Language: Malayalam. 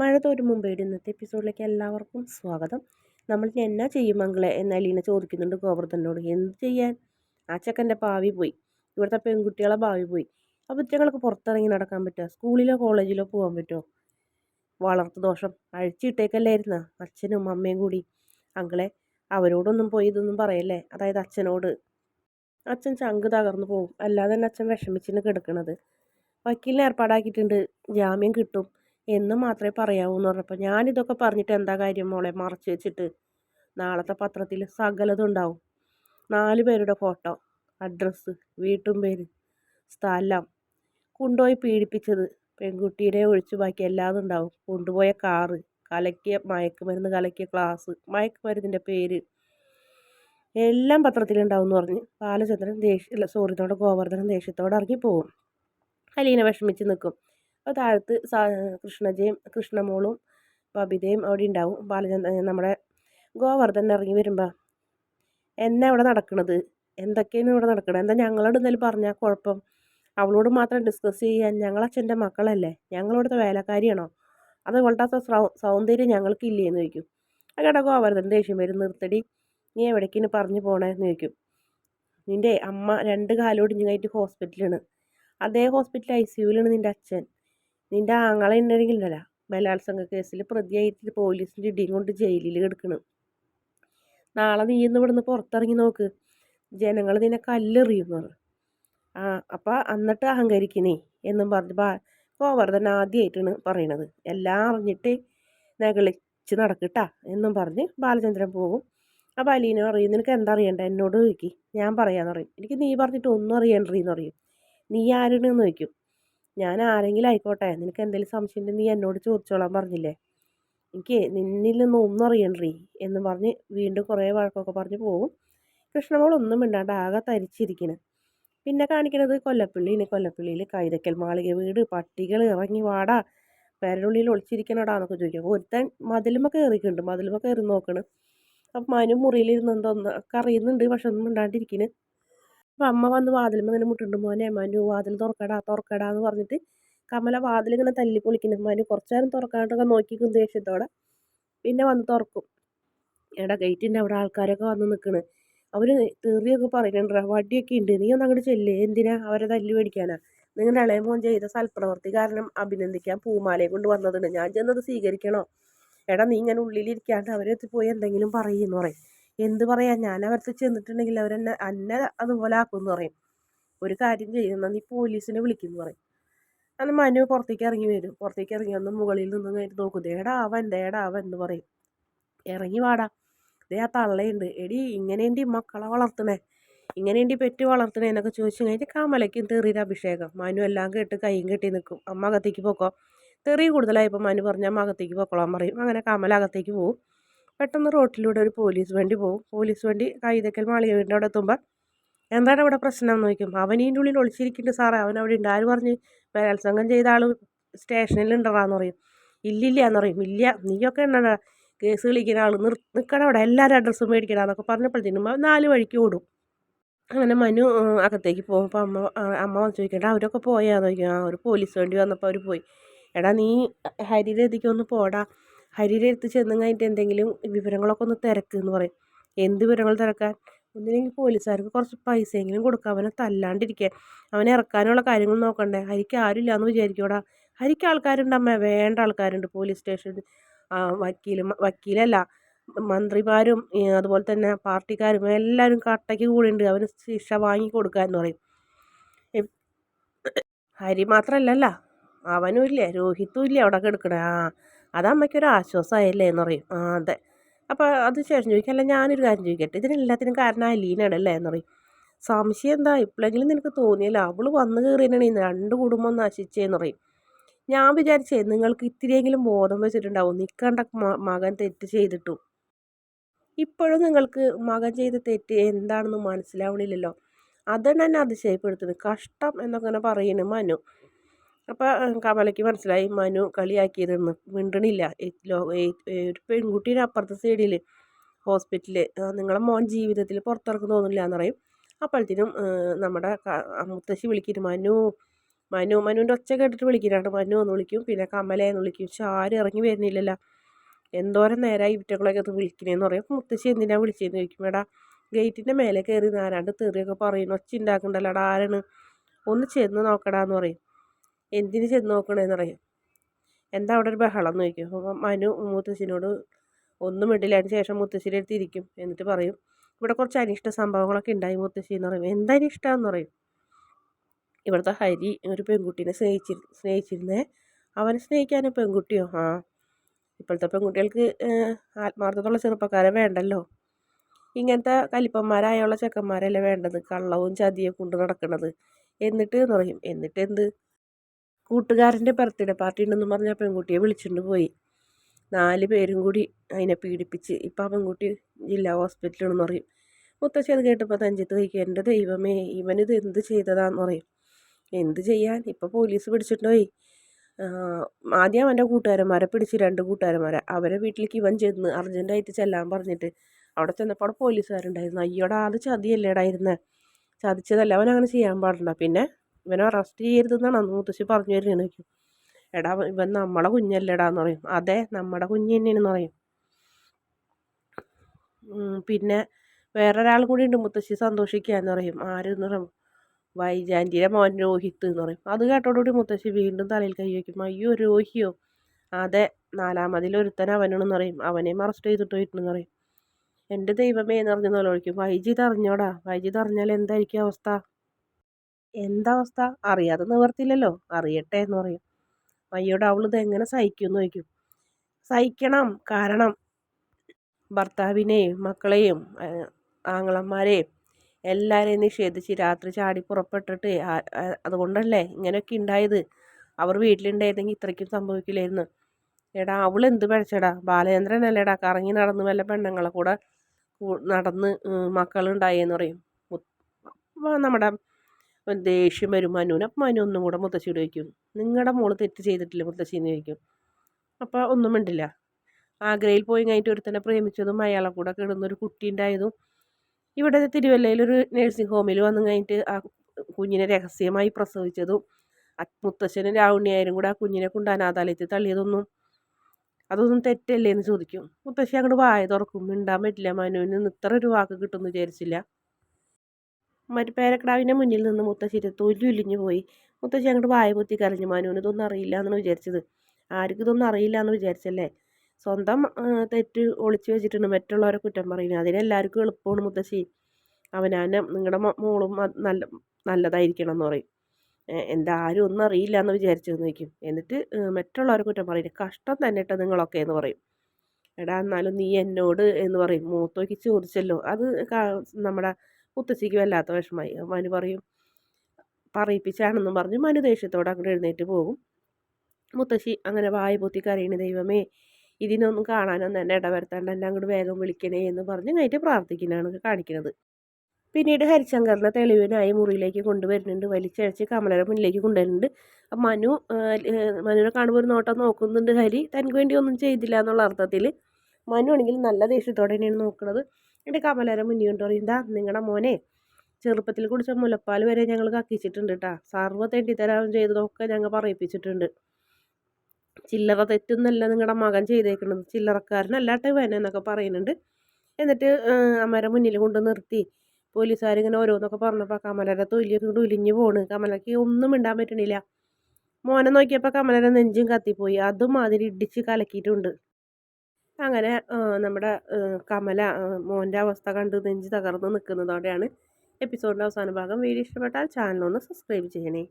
മഴ തോരും മുമ്പേടെ ഇന്നത്തെ എപ്പിസോഡിലേക്ക് എല്ലാവർക്കും സ്വാഗതം. നമ്മൾ എന്നാ ചെയ്യും മംഗളെ? എന്ന് അലീന ചോദിക്കുന്നുണ്ട് ഗോവർദ്ധനോട്. എന്ത് ചെയ്യാൻ? ആ ചെക്കന്റെ ഭാവി പോയി. ഇവിടുത്തെ പെൺകുട്ടികളെ ഭാവി പോയി. അപ്പോൾ ഇറ്റങ്ങൾക്ക് പുറത്തിറങ്ങി നടക്കാൻ പറ്റുമോ സ്കൂളിലോ കോളേജിലോ പോകാൻ പറ്റുമോ വളർത്തു ദോഷം അഴിച്ചിട്ടേക്കല്ലായിരുന്ന? അച്ഛനും അമ്മയും കൂടി. അങ്കളെ അവരോടൊന്നും പോയി ഇതൊന്നും പറയല്ലേ? അതായത് അച്ഛനോട്. അച്ഛൻ ചങ്ക് തകർന്നു പോകും അല്ലാതെ തന്നെ അച്ഛൻ വിഷമിച്ചിട്ട് കിടക്കണത്. വക്കീലിനെ ഏർപ്പാടാക്കിയിട്ടുണ്ട്. ജാമ്യം കിട്ടും. എന്ന് മാത്രമേ പറയാവൂ എന്ന് പറഞ്ഞപ്പോൾ ഞാനിതൊക്കെ പറഞ്ഞിട്ട് എന്താ കാര്യം മോളെ? മറച്ച് വെച്ചിട്ട്. നാളത്തെ പത്രത്തിൽ സകലതും ഉണ്ടാവും. നാല് പേരുടെ ഫോട്ടോ അഡ്രസ്സ് വീട്ടും പേര് സ്ഥലം കൊണ്ടുപോയി പീഡിപ്പിച്ചത് പെൺകുട്ടിയുടെ ഒഴിച്ചു ബാക്കി എല്ലാതും ഉണ്ടാവും. കൊണ്ടുപോയ കാറ് കലക്കിയ മയക്കുമരുന്ന് കലക്കിയ ക്ലാസ് മയക്കുമരുന്നിന്റെ പേര് എല്ലാം പത്രത്തിലുണ്ടാവും എന്ന് പറഞ്ഞ് ബാലചന്ദ്രൻ ദേഷ്യ സോറി നമ്മുടെ ഗോവർദ്ധനൻ ദേഷ്യത്തോടെ ഇറങ്ങി പോകും അലീന വിഷമിച്ച് നിൽക്കും അപ്പോൾ താഴത്ത് കൃഷ്ണജയും കൃഷ്ണമോളും ബബിതയും അവിടെ ഉണ്ടാവും. ബാലചന്ദ്രൻ നമ്മുടെ ഗോവർദ്ധൻ ഇറങ്ങി വരുമ്പോൾ എന്നാ ഇവിടെ നടക്കണത്? എന്തൊക്കെയാണ് ഇവിടെ നടക്കണത്? എന്താ ഞങ്ങളോട് എന്തെങ്കിലും പറഞ്ഞാൽ കുഴപ്പം? അവളോട് മാത്രം ഡിസ്കസ് ചെയ്യാൻ ഞങ്ങളച്ഛന്റെ മക്കളല്ലേ? ഞങ്ങളിവിടുത്തെ വേലക്കാരിയാണോ? അത് ഇവളുടെ സൗന്ദര്യം ഞങ്ങൾക്കില്ലേന്ന് ചോദിക്കും. അങ്ങനെ ഗോവർദ്ധൻ ദേഷ്യം വരും. നിർത്തടി. നീ എവിടേക്കിന് പറഞ്ഞു പോണേന്ന് ചോദിക്കും. നിന്റെ അമ്മ രണ്ട് കാലോടിഞ്ഞു കഴിഞ്ഞിട്ട് ഹോസ്പിറ്റലാണ് അതേ ഹോസ്പിറ്റൽ ഐ സി യുവിലാണ് നിന്റെ അച്ഛൻ. നിന്റെ ആങ്ങളെ ഉണ്ടെങ്കിലല്ല ബലാത്സംഗ കേസിൽ പ്രതിയായിട്ട് പോലീസിന്റെ ഇടിയും കൊണ്ട് ജയിലിൽ കിടക്കണം. നാളെ നീ ഇന്ന് ഇവിടുന്ന് പുറത്തിറങ്ങി നോക്ക്. ജനങ്ങൾ നിന്നെ കല്ലെറിയും ആ അപ്പം എന്നിട്ട് അഹങ്കരിക്കണേ എന്നും പറഞ്ഞ് ബാ ഗോവർദ്ധൻ ആദ്യമായിട്ടാണ് പറയണത്. എല്ലാം അറിഞ്ഞിട്ട് നകളിച്ച് നടക്കട്ടാ എന്നും പറഞ്ഞ് ബാലചന്ദ്രൻ പോകും അപ്പോൾ അലീന പറയും നിനക്ക് എന്താ അറിയണ്ട? എന്നോട് ചോദിക്കി ഞാൻ പറയാന്ന് പറയും. എനിക്ക് നീ പറഞ്ഞിട്ട് ഒന്നും അറിയണ്ടീന്ന് പറയും. നീ ആരാണെന്ന് ചോദിക്കും ഞാൻ ആരെങ്കിലും ആയിക്കോട്ടെ നിനക്ക് എന്തെങ്കിലും സംശയം ഉണ്ടെങ്കിൽ നീ എന്നോട് ചോദിച്ചോളാൻ പറഞ്ഞില്ലേ? എനിക്ക് നിന്നിൽ നിന്ന് ഒന്നും അറിയണ്ടേ എന്ന് പറഞ്ഞ് വീണ്ടും കുറേ വഴക്കൊക്കെ പറഞ്ഞ് പോകും. കൃഷ്ണമോളൊന്നും മിണ്ടാണ്ട് ആകെ തരിച്ചിരിക്കണ്. പിന്നെ കാണിക്കണത് കൊല്ലപ്പള്ളിന് കൊല്ലപ്പള്ളിയിൽ കൈതക്കൽ മാളിക വീട് പട്ടികൾ ഇറങ്ങി വാടാ പേരനുള്ളിൽ ഒളിച്ചിരിക്കണടാ എന്നൊക്കെ ചോദിക്കും. ഒരുത്തൻ മതിലുമ കയറിക്കുന്നുണ്ട് മതിലുമ കയറി നോക്കണ്. അപ്പം മനു മുറിയിലിരുന്ന് എന്തോന്ന് ഒക്കെ അറിയുന്നുണ്ട് പക്ഷെ ഒന്നും മിണ്ടാണ്ടിരിക്കണ്. അപ്പം അമ്മ വന്ന് വാതിലുമ്പോൾ ഇങ്ങനെ മുട്ടുണ്ട് മോനെ മനു വാതിൽ തുറക്കടാ തുറക്കടാ എന്ന് പറഞ്ഞിട്ട് കമല വാതിൽ ഇങ്ങനെ തല്ലി പൊളിക്കുന്നു മനു കുറച്ചു നേരം തുറക്കാണ്ടൊക്കെ നോക്കിക്കും ദേഷ്യത്തോടെ പിന്നെ വന്ന് തുറക്കും. എടാ ഗേറ്റിന്റെ അവിടെ ആൾക്കാരൊക്കെ വന്ന് നിൽക്കണ് അവർ തെറിയൊക്കെ പറയുന്നുണ്ടാ വടിയൊക്കെ ഉണ്ട് നീ ഒന്ന് അങ്ങോട്ട് ചെല്ലേ. എന്തിനാ അവരെ തല്ലി മേടിക്കാനാ നിങ്ങളുടെ ഇളയമോൻ ചെയ്ത സൽപ്രവർത്തി കാരണം അഭിനന്ദിക്കാൻ പൂമാലയെ കൊണ്ട് വന്നതുണ്ട്. ഞാൻ ചെന്നത് സ്വീകരിക്കണോ? എടാ നീ ഇങ്ങനെ ഉള്ളിലിരിക്കാണ്ട് അവരെത്തി പോയി എന്തെങ്കിലും പറയുമെന്ന് പറയും. എന്ത് പറയാൻ ഞാൻ അവർക്ക് ചെന്നിട്ടുണ്ടെങ്കിൽ അവരെന്നെ എന്നെ അതുപോലെ ആക്കുമെന്ന് പറയും. ഒരു കാര്യം ചെയ്യുന്ന നീ പോലീസിനെ വിളിക്കുമെന്ന് പറയും. അന്ന് മനു പുറത്തേക്ക് ഇറങ്ങി വരും. പുറത്തേക്ക് ഇറങ്ങി വന്ന് മുകളിൽ നിന്ന് കഴിഞ്ഞിട്ട് നോക്കും. ദേടാ അവൻ ദേടാ അവൻ എന്ന് പറയും. ഇറങ്ങി വാടാ. ദേ ആ തള്ളയുണ്ട്. എടി ഇങ്ങനെയുണ്ട് മക്കളെ വളർത്തണേ ഇങ്ങനെയുണ്ട് പെറ്റ് വളർത്തണേ എന്നൊക്കെ ചോദിച്ചു കഴിഞ്ഞിട്ട് കമലയ്ക്കും തെറിയുടെ അഭിഷേകം. മനു എല്ലാം കേട്ട് കൈയും കെട്ടി നിൽക്കും. അമ്മ അകത്തേക്ക് പോക്കോ? തെറി കൂടുതലായപ്പോൾ മനു പറഞ്ഞാൽ അമ്മ അകത്തേക്ക് പോക്കോളാൻ പറയും. അങ്ങനെ കമല അകത്തേക്ക് പോകും പെട്ടെന്ന് റോട്ടിലൂടെ ഒരു പോലീസ് വണ്ടി പോകും പോലീസ് വണ്ടി കൈതക്കൽ മാളിക വീടിന്റെ അവിടെ എത്തുമ്പോൾ എന്താണ് അവിടെ പ്രശ്നം എന്ന് ചോദിക്കും. അവൻ ഇതിന്റെ ഉള്ളിൽ ഒളിച്ചിരിക്കുന്നുണ്ട് സാറേ. അവൻ അവിടെ ഉണ്ട്. ആര് പറഞ്ഞ്? ബലാത്സംഗം ചെയ്ത ആൾ സ്റ്റേഷനിൽ ഉണ്ടറാന്ന് പറയും. ഇല്ലില്ല എന്ന് പറയും. ഇല്ല നീയൊക്കെ ഉണ്ടാ കേസ് വിളിക്കുന്ന ആൾ നിർ നിൽക്കണം അവിടെ. എല്ലാവരും അഡ്രസ്സും മേടിക്കണം എന്നൊക്കെ പറഞ്ഞപ്പോഴത്തേനും നാല് വഴിക്ക് ഓടും. അങ്ങനെ മനു അകത്തേക്ക് പോകുമ്പോൾ അമ്മ അമ്മ വന്ന് ചോദിക്കണ്ട അവരൊക്കെ പോയാന്ന് ചോദിക്കും. ആ ഒരു പോലീസ് വണ്ടി വന്നപ്പോൾ അവർ പോയി. എടാ നീ ഹരിരതിക്ക് ഒന്ന് പോടാ. ഹരിയുടെ അടുത്ത് ചെന്ന് കഴിഞ്ഞിട്ട് എന്തെങ്കിലും വിവരങ്ങളൊക്കെ ഒന്ന് തിരക്ക് എന്ന് പറയും. എന്ത് വിവരങ്ങൾ തിരക്കാൻ? ഒന്നില്ലെങ്കിൽ പോലീസുകാർക്ക് കുറച്ച് പൈസയെങ്കിലും കൊടുക്കുക അവനെ തല്ലാണ്ടിരിക്കുക അവനെ ഇറക്കാനുള്ള കാര്യങ്ങൾ നോക്കണ്ടേ? ഹരിക്ക് ആരുമില്ല എന്ന് വിചാരിക്കൂടാ ഹരിക്ക് ആൾക്കാരുണ്ട് അമ്മ. വേണ്ട ആൾക്കാരുണ്ട്. പോലീസ് സ്റ്റേഷൻ വക്കീലും വക്കീലല്ല. മന്ത്രിമാരും അതുപോലെ തന്നെ പാർട്ടിക്കാരും എല്ലാവരും കട്ടയ്ക്ക് കൂടിയുണ്ട്. അവന് ശിക്ഷ വാങ്ങി കൊടുക്കുക എന്ന് പറയും. ഹരി മാത്രമല്ലല്ല അവനും ഇല്ലേ രോഹിത്തും ഇല്ലേ അവിടെ കിടക്കണേ? ആ. അത് അമ്മയ്ക്കൊരു ആശ്വാസമായല്ലേ എന്ന് പറയും. ആ അതെ. അപ്പോൾ അത് ശേഷം ചോദിക്കും അല്ല ഞാനൊരു കാര്യം ചോദിക്കട്ടെ? ഇതിനെല്ലാത്തിനും കാരണം അലീനാണല്ലേ എന്ന് പറയും. സംശയം എന്താ? ഇപ്പോഴെങ്കിലും നിനക്ക് തോന്നിയല്ലോ. അവൾ വന്നു കയറിയാണ് രണ്ട് കുടുംബം നശിച്ചേന്ന് പറയും. ഞാൻ വിചാരിച്ചേ നിങ്ങൾക്ക് ഇത്തിരിയെങ്കിലും ബോധം വെച്ചിട്ടുണ്ടാവും. നിൽക്കേണ്ട മകൻ തെറ്റ് ചെയ്തിട്ടു. ഇപ്പോഴും നിങ്ങൾക്ക് മകൻ ചെയ്ത തെറ്റ് എന്താണെന്ന് മനസ്സിലാവണില്ലല്ലോ. അതാണ് എന്നെ അതിശയപ്പെടുത്തുന്നത്. കഷ്ടം എന്നൊക്കെ പറയുന്നു മനു. അപ്പോൾ കമലയ്ക്ക് മനസ്സിലായി മനു കളിയാക്കിയതെന്ന് മിണ്ടണില്ല. ഒരു പെൺകുട്ടീനെ അപ്പുറത്തെ സൈഡിൽ ഹോസ്പിറ്റലിൽ നിങ്ങളെ മോൻ ജീവിതത്തിൽ പുറത്തിറക്കം തോന്നില്ല എന്ന് പറയും. അപ്പോഴത്തേനും നമ്മുടെ മുത്തശ്ശി വിളിക്കുന്നു മനു മനു മനുവിന്റെ ഒച്ച കേട്ടിട്ട് വിളിക്കുന്നുണ്ട് മനു എന്ന് വിളിക്കും പിന്നെ കമലയെന്ന് വിളിക്കും. പക്ഷെ ആരും ഇറങ്ങി വരുന്നില്ലല്ലോ. എന്തോരം നേരമായി ഇവറ്റകളൊക്കെ അത് വിളിക്കണേന്ന് പറയും. മുത്തശ്ശി എന്തിനാണ് വിളിച്ചതെന്ന് ചോദിക്കും. എടാ ഗേറ്റിന്റെ മേലെ കയറി നാരാണ്ട് തെറിയൊക്കെ പറയുന്നു. ഒച്ച ഉണ്ടാക്കണ്ടല്ലോ ആരാണ്? ഒന്ന് ചെന്ന് നോക്കടാന്ന് പറയും. എന്തിന് ചെന്ന് നോക്കണേന്നറിയാം. എന്താ അവിടെ ഒരു ബഹളം എന്ന് ചോദിക്കും. അപ്പോൾ മനു മുത്തശ്ശിനോട് ഒന്നും അതിന് ശേഷം മുത്തശ്ശിയുടെ അടുത്ത് ഇരിക്കും. എന്നിട്ട് പറയും ഇവിടെ കുറച്ച് അനിഷ്ട സംഭവങ്ങളൊക്കെ ഉണ്ടായി മുത്തശ്ശി എന്ന് പറയും. എന്താ അനിഷ്ടമെന്ന് പറയും. ഇവിടുത്തെ ഹരി ഒരു പെൺകുട്ടീനെ സ്നേഹിച്ചി സ്നേഹിച്ചിരുന്നേ. അവനെ സ്നേഹിക്കാനും പെൺകുട്ടിയോ? ആ. ഇപ്പോഴത്തെ പെൺകുട്ടികൾക്ക് ആത്മാർത്ഥത്തുള്ള ചെറുപ്പക്കാരെ വേണ്ടല്ലോ. ഇങ്ങനത്തെ കലിപ്പന്മാരായുള്ള ചെക്കന്മാരല്ലേ വേണ്ടത്? കള്ളവും ചതിയും കൊണ്ട് നടക്കുന്നത് എന്നിട്ട് എന്ന് പറയും. എന്നിട്ട് എന്ത്? കൂട്ടുകാരന്റെ ബർത്ത്ഡേ പാർട്ടി ഉണ്ടെന്ന് പറഞ്ഞ പെൺകുട്ടിയെ വിളിച്ചിട്ട് പോയി. നാല് പേരും കൂടി അതിനെ പീഡിപ്പിച്ച് ഇപ്പം ആ പെൺകുട്ടി ജില്ലാ ഹോസ്പിറ്റലാണെന്ന് പറയും. മുത്തശ്ശി അത് കേട്ടപ്പോൾ തഞ്ചത്ത് കഴിക്കുക എന്റെ ദൈവമേ ഇവനിത് എന്ത് ചെയ്തതാന്ന് പറയും. എന്ത് ചെയ്യാൻ? ഇപ്പോൾ പോലീസ് പിടിച്ചിട്ടുപോയി ആദ്യം അവന്റെ കൂട്ടുകാരന്മാരെ പിടിച്ച് രണ്ട് കൂട്ടുകാരന്മാരെ അവരെ വീട്ടിലേക്ക് ഇവൻ ചെന്ന് അർജന്റായിട്ട് ചെല്ലാൻ പറഞ്ഞിട്ട് അവിടെ ചെന്നപ്പോൾ അവിടെ പോലീസുകാരുണ്ടായിരുന്നു. അയ്യോടാ അത് ചതിയല്ലേടായിരുന്നേ ചതിച്ചതല്ല അവൻ അങ്ങനെ ചെയ്യാൻ പാടില്ല. പിന്നെ ഇവനെ അറസ്റ്റ് ചെയ്യരുതെന്നാണ് അന്ന് മുത്തശ്ശി പറഞ്ഞു വരുന്നത് എനിക്ക് എടാ ഇവൻ നമ്മളെ കുഞ്ഞല്ലേടാന്ന് പറയും. അതെ നമ്മുടെ കുഞ്ഞ് തന്നെയാണെന്ന് പറയും. പിന്നെ വേറൊരാൾ കൂടി ഉണ്ട് മുത്തശ്ശി സന്തോഷിക്കുക എന്ന് പറയും. ആരെന്ന് പറയും? വൈജാന്റിയുടെ മോൻ രോഹിത്ത് എന്ന് പറയും. അത് കേട്ടോടുകൂടി മുത്തശ്ശി വീണ്ടും തലയിൽ കൈ വയ്ക്കും. അയ്യോ രോഹിയോ? അതെ നാലാമതിൽ ഒരുത്തൻ അവനാണെന്ന് പറയും. അവനെയും അറസ്റ്റ് ചെയ്തിട്ട് പോയിട്ടുണ്ടെന്ന് പറയും. എന്റെ ദൈവമേ എന്ന് പറഞ്ഞ് നിലവിളിക്കും വൈജിത് അറിഞ്ഞോടാ? വൈജിത് അറിഞ്ഞാൽ എന്തായിരിക്കും അവസ്ഥ? എന്താ അവസ്ഥ? അറിയാതെ നിവർത്തില്ലല്ലോ അറിയട്ടെ എന്ന് പറയും. അയ്യോട് അവളിത് എങ്ങനെ സഹിക്കും എന്ന് ചോദിക്കും. സഹിക്കണം. കാരണം ഭർത്താവിനെയും മക്കളെയും ആങ്ങളന്മാരെയും എല്ലാവരെയും നിഷേധിച്ച് രാത്രി ചാടി പുറപ്പെട്ടിട്ട് അതുകൊണ്ടല്ലേ ഇങ്ങനെയൊക്കെ ഉണ്ടായത്? അവർ വീട്ടിലുണ്ടായിരുന്നെങ്കിൽ ഇത്രയ്ക്കും സംഭവിക്കില്ലായിരുന്നു. എടാ അവൾ എന്ത് പഴച്ചടാ ബാലചന്ദ്രനല്ലേടാ? കറങ്ങി നടന്ന് വല്ല പെണ്ണുങ്ങളെ കൂടെ നടന്ന് മക്കളുണ്ടായെന്ന് പറയും. നമ്മുടെ ദേഷ്യം വരും മനുവിന് അപ്പം മനു ഒന്നും കൂടെ മുത്തശ്ശിയോട് ചോദിക്കും നിങ്ങളുടെ മോൾ തെറ്റ് ചെയ്തിട്ടില്ല മുത്തശ്ശി എന്ന് ചോദിക്കും. അപ്പോൾ ഒന്നും മിണ്ടില്ല. ആഗ്രയിൽ പോയി കഴിഞ്ഞിട്ട് ഒരുത്തനെ പ്രേമിച്ചതും അയാളെ കൂടെ കിടന്നൊരു കുട്ടി ഉണ്ടായതും ഇവിടെ തിരുവല്ലയിലൊരു നഴ്സിംഗ് ഹോമിൽ വന്നു കഴിഞ്ഞിട്ട് ആ കുഞ്ഞിനെ രഹസ്യമായി പ്രസവിച്ചതും മുത്തശ്ശനും രാവുണ്ണിയായാലും കൂടെ ആ കുഞ്ഞിനെ കൊണ്ട് അനാഥാലയത്തിൽ തള്ളിയതൊന്നും അതൊന്നും തെറ്റല്ലേ എന്ന് ചോദിക്കും. മുത്തശ്ശി അങ്ങോട്ട് വായ തുറക്കും. മിണ്ടാൻ പറ്റില്ല മനുവിന്. ഇത്ര ഒരു വാക്ക് കിട്ടുമെന്ന് വിചാരിച്ചില്ല. മറ്റു പേരക്കിടാവിന്റെ മുന്നിൽ നിന്ന് മുത്തശ്ശിയുടെ തൊലി ഉലിഞ്ഞു പോയി. മുത്തശ്ശി അങ്ങോട്ട് വായ പൊത്തി കരഞ്ഞു. മനുവിന് ഇതൊന്നും അറിയില്ല എന്നാണ് വിചാരിച്ചത്. ആർക്കും ഇതൊന്നും അറിയില്ല എന്ന് വിചാരിച്ചല്ലേ? സ്വന്തം തെറ്റ് ഒളിച്ചു വെച്ചിട്ടുണ്ട് മറ്റുള്ളവരെ കുറ്റം പറയുന്നത്. അതിനെല്ലാവർക്കും എളുപ്പമാണ് മുത്തശ്ശി. അവനാനം നിങ്ങളുടെ മോളും നല്ല നല്ലതായിരിക്കണം എന്ന് പറയും എന്താ ആരും ഒന്നും അറിയില്ല എന്ന് വിചാരിച്ചു നോക്കും എന്നിട്ട് മറ്റുള്ളവരെ കുറ്റം പറയും. കഷ്ടം തന്നെ ഇട്ട നിങ്ങളൊക്കെ എന്ന് പറയും. എടാ എന്നാലും നീ എന്നോട് എന്ന് പറയും. മൂത്തോക്ക് ചോദിച്ചല്ലോ. അത് നമ്മുടെ മുത്തശ്ശിക്ക് വല്ലാത്ത വിഷമായി മനു പറയും പറയിപ്പിച്ചാണെന്നും പറഞ്ഞ്. മനു ദേഷ്യത്തോടെ അങ്ങോട്ട് എഴുന്നേറ്റ് പോകും. മുത്തശ്ശി അങ്ങനെ വായ പൊത്തി കരയണ ദൈവമേ ഇതിനൊന്നും കാണാനൊന്നും എന്നെ ഇടവരുത്താണ്ട്. എന്നെ അങ്ങോട്ട് വേഗം വിളിക്കണേ എന്ന് പറഞ്ഞ് കഴിഞ്ഞിട്ട് പ്രാർത്ഥിക്കുന്നതാണ് കാണിക്കുന്നത് പിന്നീട് ഹരിശങ്കറിനെ തെളിവിനായി മുറിയിലേക്ക് കൊണ്ടുവരുന്നുണ്ട്. വലിച്ചഴച്ച് കമലയുടെ മുന്നിലേക്ക് കൊണ്ടുവരുന്നുണ്ട്. അപ്പം മനു മനുവിനെ കാണുമ്പോൾ ഒരു നോട്ടം നോക്കുന്നുണ്ട് ഹരി. തനിക്ക് വേണ്ടി ഒന്നും ചെയ്തില്ല എന്നുള്ള അർത്ഥത്തിൽ മനു ആണെങ്കിൽ നല്ല ദേഷ്യത്തോടെ തന്നെയാണ് നോക്കുന്നത് എന്റെ കമലര മുന്നിൽ കൊണ്ട് പറയും എന്താ നിങ്ങളുടെ മോനെ ചെറുപ്പത്തിൽ കുടിച്ച മുലപ്പാൽ വരെ ഞങ്ങൾ കക്കിച്ചിട്ടുണ്ട് കേട്ടോ സർവ തെണ്ടിത്തരാം ചെയ്തതൊക്കെ ഞങ്ങൾ പറയിപ്പിച്ചിട്ടുണ്ട്. ചില്ലറ തെറ്റൊന്നല്ല നിങ്ങളുടെ മകൻ ചെയ്തേക്കുന്നത് ചില്ലറക്കാരനല്ലാട്ടെ വേന എന്നൊക്കെ പറയുന്നുണ്ട്. എന്നിട്ട് അമ്മയുടെ മുന്നിൽ കൊണ്ട് നിർത്തി. പോലീസുകാരിങ്ങനെ ഓരോന്നൊക്കെ പറഞ്ഞപ്പോൾ കമലര തൊലിയൊക്കെ കൊണ്ട് ഉലിഞ്ഞു പോണ്. കമലയ്ക്ക് ഒന്നും ഇണ്ടാൻ പറ്റണില്ല. മോനെ നോക്കിയപ്പോൾ കമലര നെഞ്ചും കത്തിപ്പോയി. അതും അതിൽ ഇടിച്ച് കലക്കിയിട്ടുണ്ട്. അങ്ങനെ നമ്മുടെ കമല മോന്റെ അവസ്ഥ കണ്ട് നെഞ്ച് തകർന്ന് നിൽക്കുന്നതോടെയാണ് എപ്പിസോഡിന്റെ അവസാന ഭാഗം വീഡിയോ ഇഷ്ടപ്പെട്ടാൽ ചാനലൊന്ന് സബ്സ്ക്രൈബ് ചെയ്യണേ.